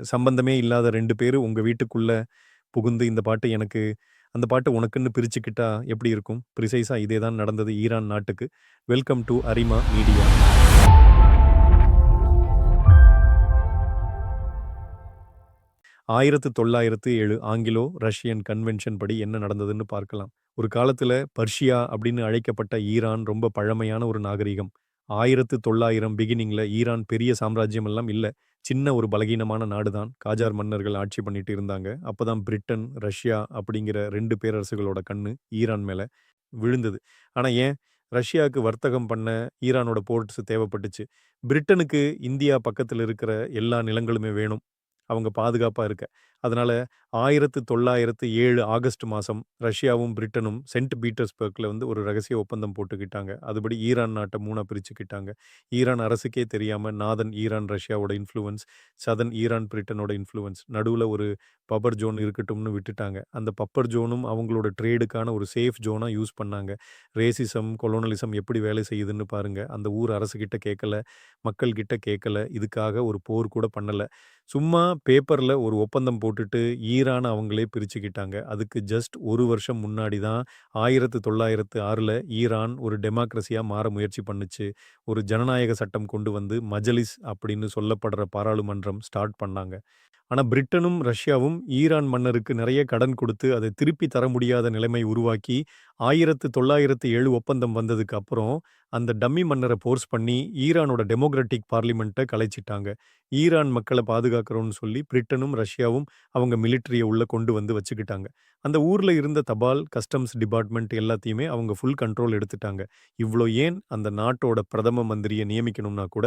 சம்பந்தமே இல்லாத ரெண்டு பேர் உங்கள் வீட்டுக்குள்ளே புகுந்து இந்த பாட்டு எனக்கு, அந்த பாட்டு உனக்குன்னு பிரிச்சுக்கிட்டா எப்படி இருக்கும்? ப்ரிசைஸாக இதே தான் நடந்தது ஈரான் நாட்டுக்கு. Welcome to Arima media. ஆயிரத்து தொள்ளாயிரத்து ஏழு ஆங்கிலோ ரஷ்யன் கன்வென்ஷன் படி என்ன நடந்ததுன்னு பார்க்கலாம். ஒரு காலத்தில் பர்ஷியா அப்படின்னு அழைக்கப்பட்ட ஈரான் ரொம்ப பழமையான ஒரு நாகரிகம். ஆயிரத்து தொள்ளாயிரம் பிகினிங்ல ஈரான் பெரிய சாம்ராஜ்யம் எல்லாம் இல்லை சின்ன ஒரு பலகீனமான நாடு தான். காஜார் மன்னர்கள் ஆட்சி பண்ணிட்டு இருந்தாங்க. அப்பதான் பிரிட்டன், ரஷ்யா அப்படிங்கிற ரெண்டு பேரரசுகளோட கண்ணு ஈரான் மேல விழுந்தது. ஆனா ஏன்? ரஷ்யாவுக்கு வர்த்தகம் பண்ண ஈரானோட போர்ட்ஸ் தேவைப்பட்டுச்சு. பிரிட்டனுக்கு இந்தியா பக்கத்தில் இருக்கிற எல்லா நிலங்களுமே வேணும். அவங்க பாதுகாப்பாக இருக்க. அதனால 1907 ஆகஸ்ட் மாதம் ரஷ்யாவும், பிரிட்டனும் சென்ட் பீட்டர்ஸ்பர்க்கில் வந்து ஒரு ரகசிய ஒப்பந்தம் போட்டுக்கிட்டாங்க. அதுபடி ஈரான் நாட்டை மூணாக பிரிச்சுக்கிட்டாங்க. ஈரான் அரசுக்கே தெரியாமல் நாதன் ஈரான் ரஷ்யாவோட இன்ஃப்ளூவன்ஸ், சதன் ஈரான் பிரிட்டனோட இன்ஃப்ளூவன்ஸ். நடுவில் ஒரு பப்பர் ஜோன் இருக்கட்டும்னு விட்டுட்டாங்க. அந்த பப்பர் ஜோனும் அவங்களோட ட்ரேடுக்கான ஒரு சேஃப் ஜோனாக யூஸ் பண்ணாங்க. ரேசிசம், கொலோனலிசம் எப்படி வேலை செய்யுதுன்னு பாருங்க. அந்த ஊர் அரசுகிட்ட கேட்கல, மக்கள்கிட்ட கேட்கல. இதுக்காக ஒரு போர் கூட பண்ணலை சும்மா பேப்பரில் ஒரு ஒப்பந்தம் போட்டுட்டு ஈரான் அவங்களே பிரிச்சுக்கிட்டாங்க. அதுக்கு ஜஸ்ட் ஒரு வருஷம் முன்னாடி தான் 1906ல ஈரான் ஒரு டெமோக்ரஸியாக மாற முயற்சி பண்ணுச்சு. ஒரு ஜனநாயக சட்டம் கொண்டு வந்து மஜலிஸ் அப்படின்னு சொல்லப்படுற பாராளுமன்றம் ஸ்டார்ட் பண்ணாங்க. ஆனால் பிரிட்டனும், ரஷ்யாவும் ஈரான் மன்னருக்கு நிறைய கடன் கொடுத்து அதை திருப்பி தர முடியாத நிலைமை உருவாக்கி 1907 ஒப்பந்தம் வந்ததுக்கு அப்புறம் அந்த டம்மி மன்னரை ஃபோர்ஸ் பண்ணி ஈரானோட டெமோக்ராட்டிக் பார்லிமெண்ட்டை கலைச்சிட்டாங்க. ஈரான் மக்களை பாதுகாக்கிறோன்னு சொல்லி பிரிட்டனும், ரஷ்யாவும் அவங்க மிலிட்ரியை உள்ளே கொண்டு வந்து வச்சுக்கிட்டாங்க. அந்த ஊரில் இருந்த தபால், கஸ்டம்ஸ் டிபார்ட்மெண்ட் எல்லாத்தையுமே அவங்க ஃபுல் கண்ட்ரோல் எடுத்துட்டாங்க. இவ்வளோ ஏன் அந்த நாட்டோட பிரதம மந்திரியை நியமிக்கணும்னா கூட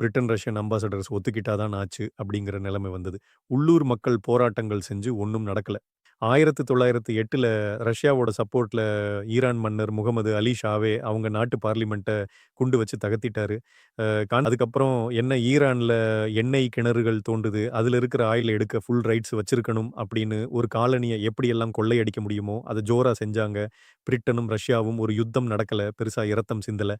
பிரிட்டன், ரஷ்யன் அம்பாசடர்ஸ் ஒத்துக்கிட்டா தான் ஆச்சு அப்படிங்கிற நிலைமை வந்தது. உள்ளூர் மக்கள் போராட்டங்கள் செஞ்சு ஒன்றும் நடக்கலை ஆயிரத்தி தொள்ளாயிரத்தி எட்டில் ரஷ்யாவோட சப்போர்ட்டில் ஈரான் மன்னர் முகமது அலி ஷாவே அவங்க நாட்டு பார்லிமெண்ட்டை குண்டு வச்சு தகத்திட்டாரு அதுக்கப்புறம் என்ன ஈரானில் எண்ணெய் கிணறுகள் தோண்டுது, அதில் இருக்கிற ஆயில் எடுக்க ஃபுல் ரைட்ஸ் வச்சிருக்கணும் அப்படின்னு ஒரு காலனியை எப்படியெல்லாம் கொள்ளையடிக்க முடியுமோ, அதை ஜோரா செஞ்சாங்க. பிரிட்டனும், ரஷ்யாவும் ஒரு யுத்தம் நடக்கல. பெருசாக இரத்தம் சிந்தலை